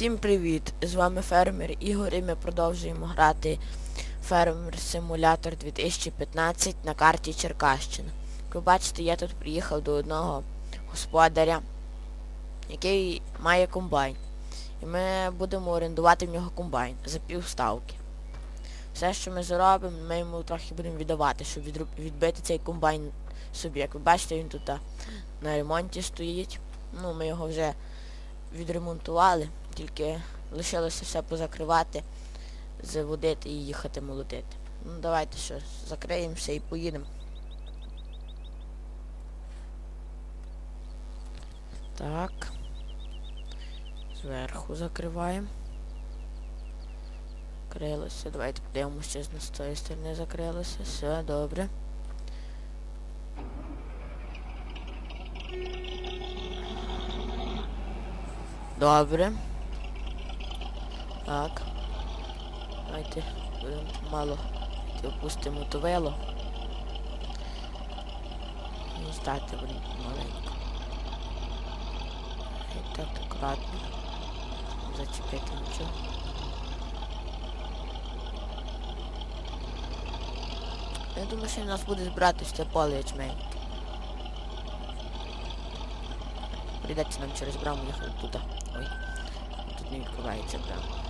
Всім привіт! З вами фермер Ігор і ми продовжуємо грати Фермер Симулятор 2015 на карті Черкащина. Як ви бачите, я тут приїхав до одного господаря, який має комбайн. І ми будемо орендувати в нього комбайн за півставки. Все, що ми заробимо, ми йому трохи будемо віддавати, щоб відбити цей комбайн собі. Як ви бачите, він тут на ремонті стоїть. Ну, ми його вже відремонтували, тільки лишилося все позакривати, заводити і їхати молотити. Ну давайте що, закриємо все і поїдемо. Так. Зверху закриваємо. Закрилося. Давайте подивимося, чи з тої сторони закрилося. Все, добре. Добре. Так. Давайте мало опустимо ту вело. І стати будемо маленько. І так акуратно. Зачепити нічого. Я думаю, що у нас буде збиратися це поле ячмень. Прийдеться нам через браму їхати туди. Ой. Тут не відкривається брама.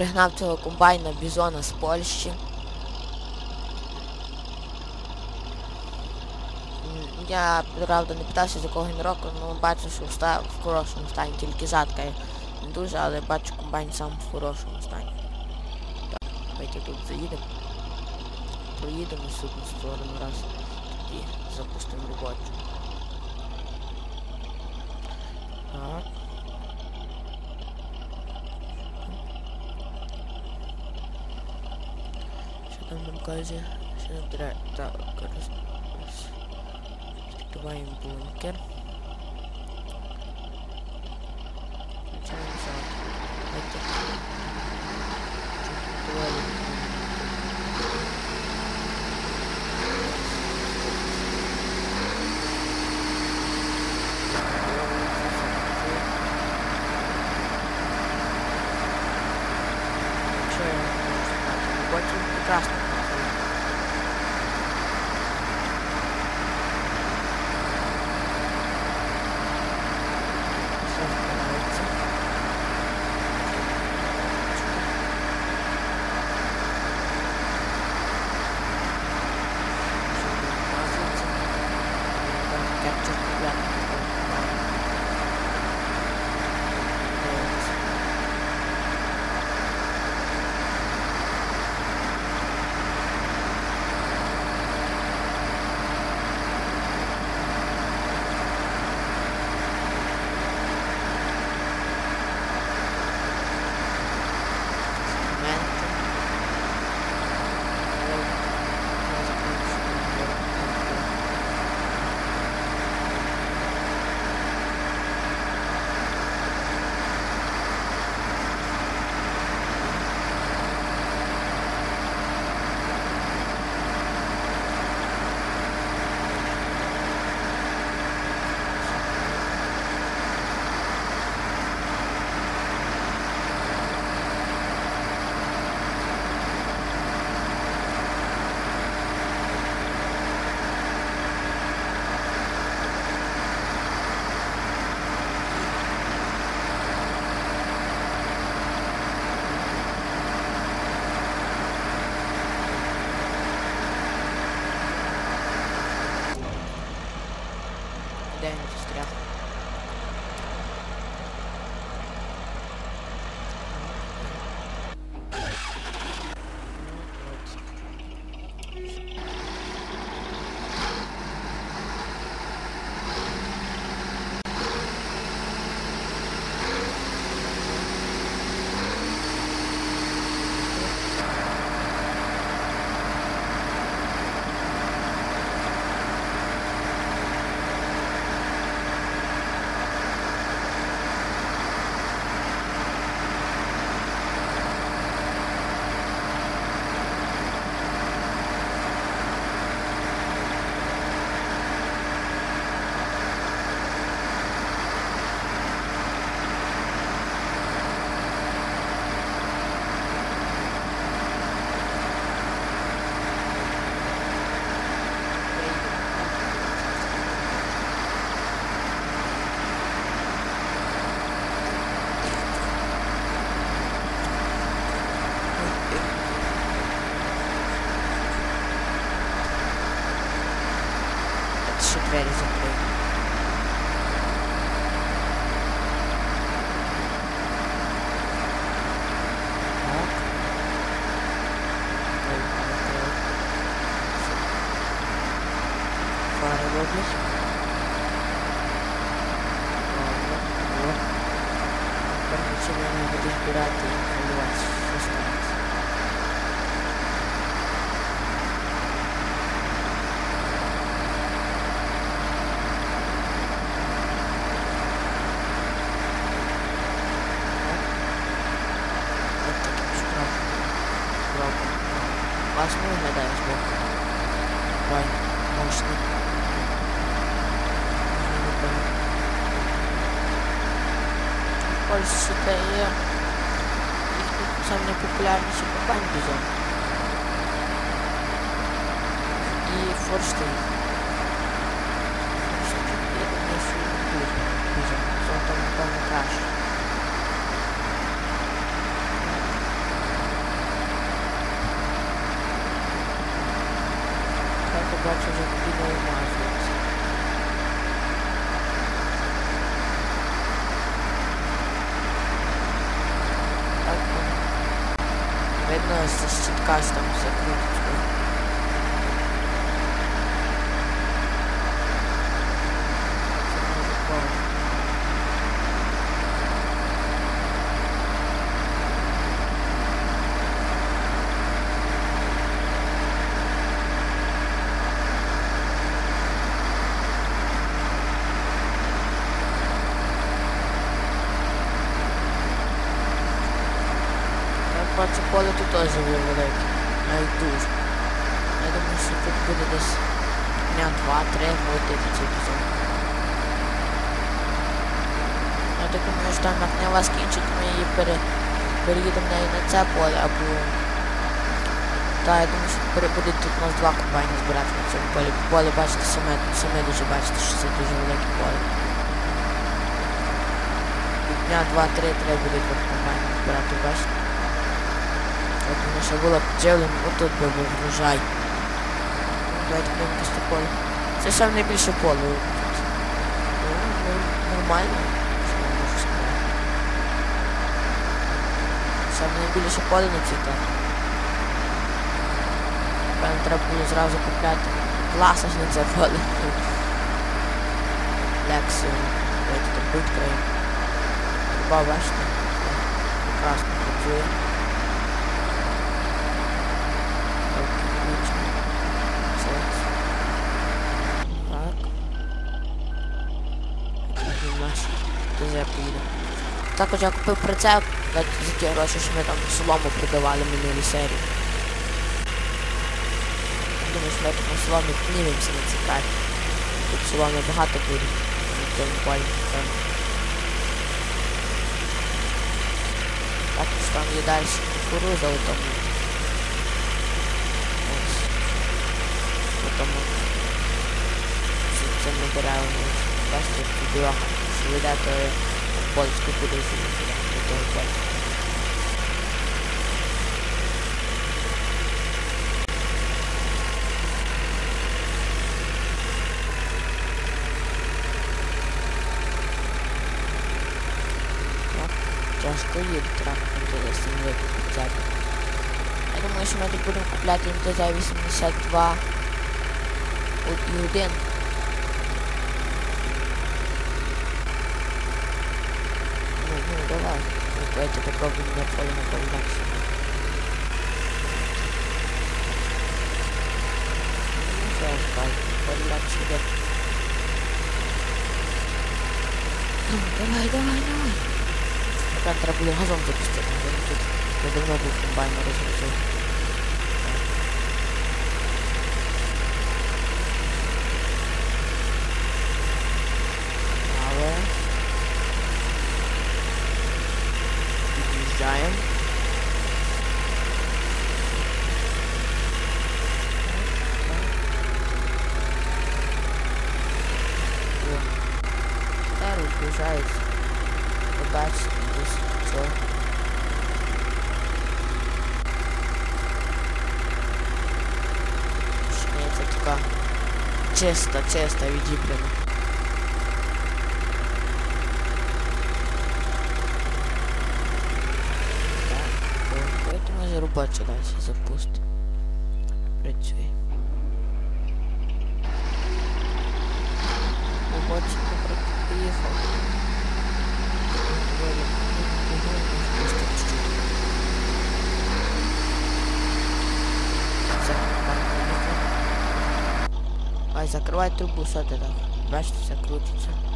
пригнав цього комбайна бізона з Польщі. Я, правда, не питався, з якого він року, але бачу, що в, ста... в хорошому стані, тільки задка не дуже, але бачу комбайн сам в хорошому стані. Так, давайте тут заїдемо. Проїдемо одну сторону раз. Тоді запустимо робочу. Так. guys ya saya tidak tak harus itu main bunker Де він застряг? very simple. to je sam najpopularniejsze kopalni bizon i Forstein. Видно, зі щитка ж там все co pole, to to jest wielolejki. Najdłużej. Ja to muszę podbudę bez... Miałem dwa, trewo, te wiecie, to są. Dlatego można machnęła skończyć moje пере... переїдемо на, на це поле, або... Та, я думаю, що буде тут у нас два компанії збирати на цьому полі. Поле бачите саме, саме дуже бачите, що це дуже велике поле. Дня, два, три, треба буде два компанії збирати, бачите? Воно ще було підживлено, отут би був врожай. Давайте будемо просто поле. Це саме найбільше поле. Ну, ну, нормально. Саме найбільше поле на цій карті. Певно, треба було зразу купляти. Класно ж на це поле. Лексію. Давайте там бачите? Все. Прекрасно працює. Також я купив прицеп за ті гроші, що ми там солому продавали минулі серії. Думаю, що ми тут на соломі піднімемося на цій карті. Тут соломи багато буде на цьому полі. Також там є далі кукуруза у тому. Ось. У тому. Це, це ми. Бачите, тут дорога. Що веде, то pode né? então, que eu pudesse tirar. Então, pode. già scoglierà appunto da signore por um come sono tipo un completo in tesoro mi sa che va o di dentro będzie podrobił na twoim okolicach. Zaraz, podlać się. No, dawaj, dawaj, dawaj. Tak, teraz budowarzą to piszcie, bo to podobno był kombajn rozwiązany. Під'їжджаємо. О. Та розгружається. Побачите десь цього. Точніше, це така чиста, чиста відібрана. обаче да се запусти. Предстои. Обаче добре приехал. Ай, закрывай трубу с этого. Бачите, закрутится.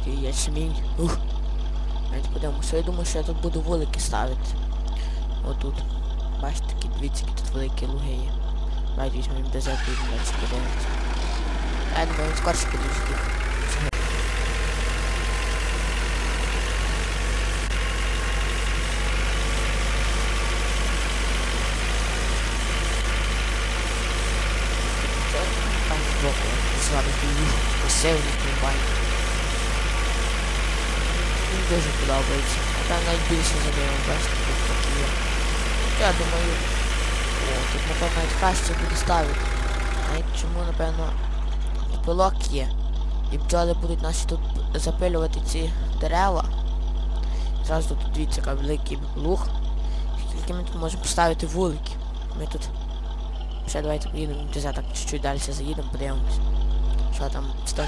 Такий ячмінь. Ух. Навіть подивимося. Я думаю, що я тут буду вулики ставити. Отут. Бачите, такі дивіться, які тут великі луги є. Давайте візьмемо дезерт і далі подивимося. Я думаю, він скорше підійшли. Я думаю, о, тут напевно навіть краще буде ставити. Навіть чому, напевно, пилок є. І бджоли будуть наші тут запилювати ці дерева. Зразу тут дивіться, який великий луг. Скільки ми тут можемо поставити вулики. Ми тут ще давайте поїдемо десь так чуть-чуть далі заїдемо, подивимось. Що там, чи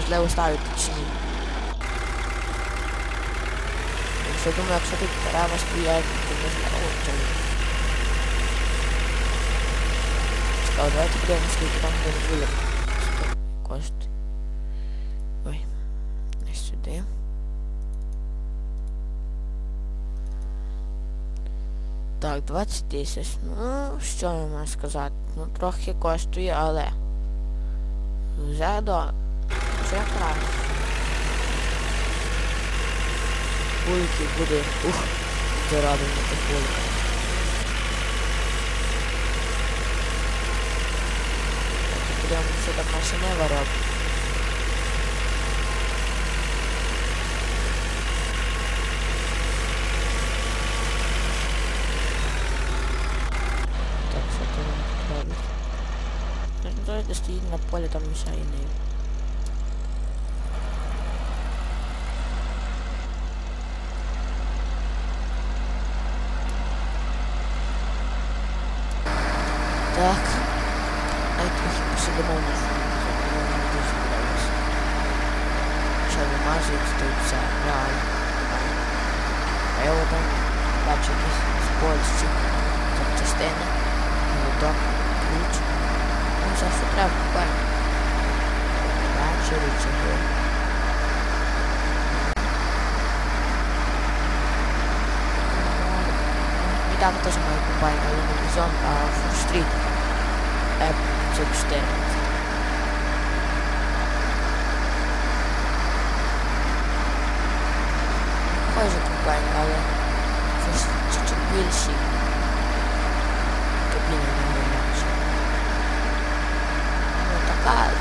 можливо ставити чи ні. Думаю, стоять, то можливо чому. Цікаво, давайте подивимось, скільки там буде вулик. Коштує. Ой, не сюди. Так, 20 тисяч. Ну, що я можу сказати? Ну, трохи коштує, але... До... Вже краще. Вулики буде... Ух, зарадий на тих вуликах. Так, подивимося, що там наша нева робить. Так, не знаю, де стоїть на полі, там мішає не. adaptas meu pai ao longo dos anos ao Street. É muito eu gostei. Pois o companheiro olha, foste o que Capilha da minha mãe. Não está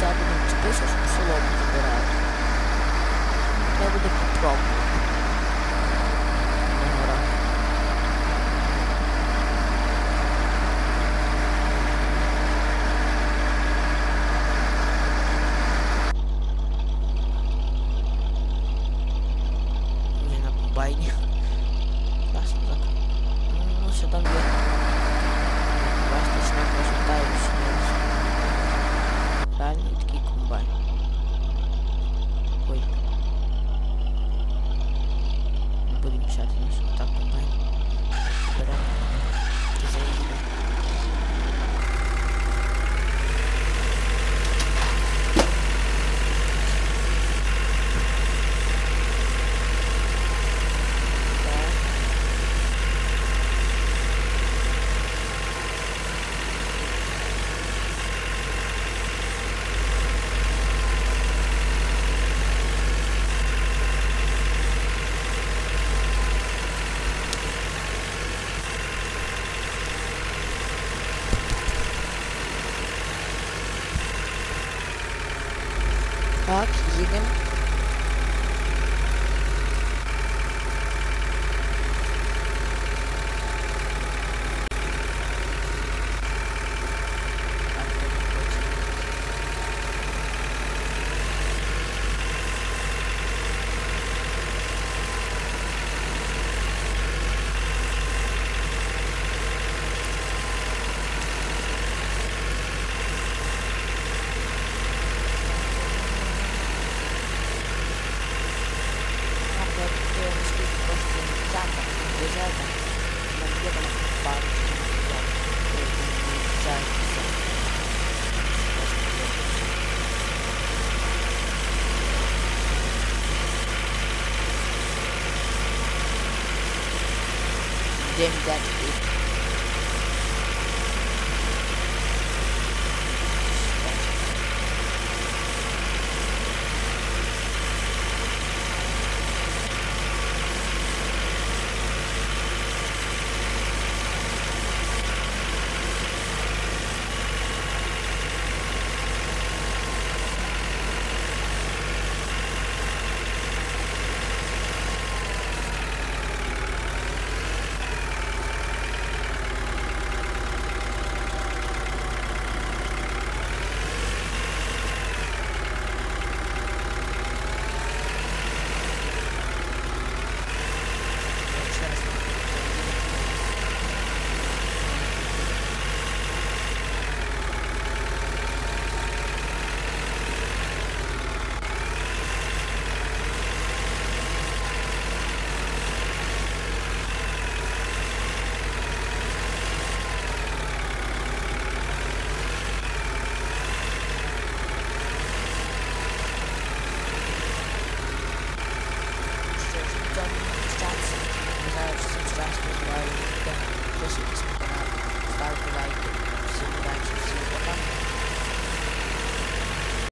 цятинок з тисяч солому забирати. Треба буде попробувати. Casing. traglinien in that